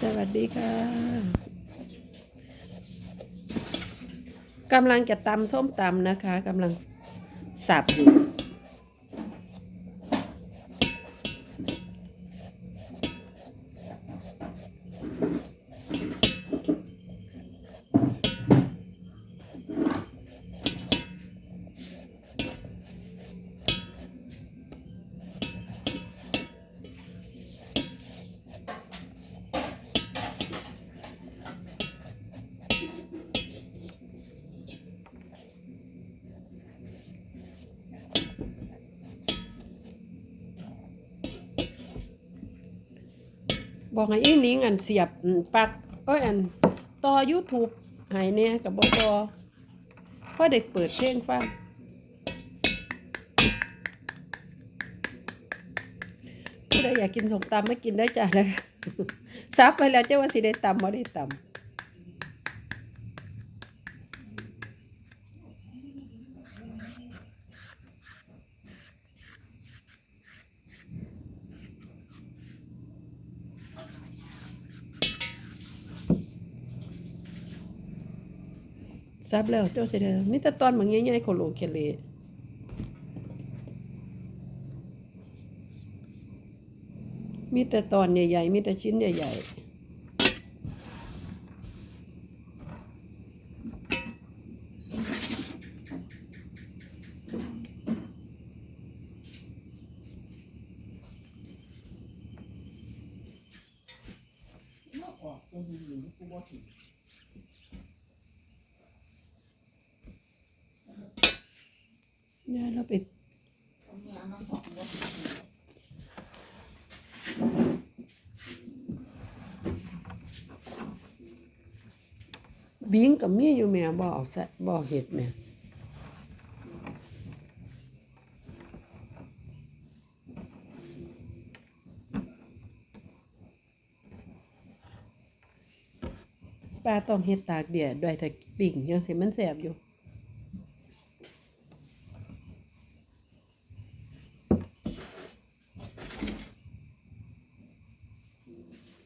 สวัสดีค่ะกำลังจะตำส้มตำนะคะกำลังสับอยู่ บอกให้อีนิ้งอันเสียบอืมปลักเอ้ยอันต่อ YouTube ให้เนี่ยกับบกพอได้เปิดเพลงฟังผู้ใดอยากกินสมตำไม่กินได้จ้ะนะคะซับไปแล้วเจ้าว่าสิได้ตำบ่ได้ตำ ซับแล้วเจ้าสิได้มีแต่ตอนบางใหญ่ๆโคโลเคเลมีแต่ตอนใหญ่ๆ มีแต่ชิ้นใหญ่ๆออกตัวหนึ่งหรือกูบ่ถึง เนี่ยเราไปเอาเนี่ยมันออกบ่ถึงบิงกับมีอยู่แม่บ่เอาใส่บ่เห็ดแม่ปลาต้องเฮ็ดตากเดียดด้วยถ้าปิ่งยังสิมันแสบอยู่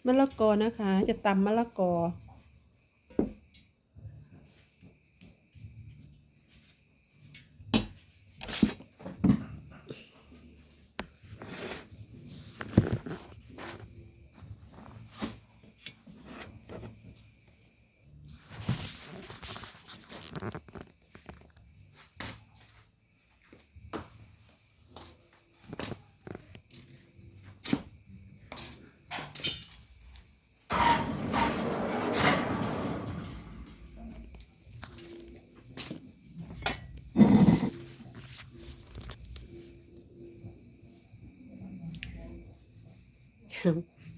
มะละกอนะคะ จะตำมะละกอ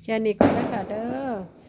แค่นี้ก็ได้ค่ะเด้อ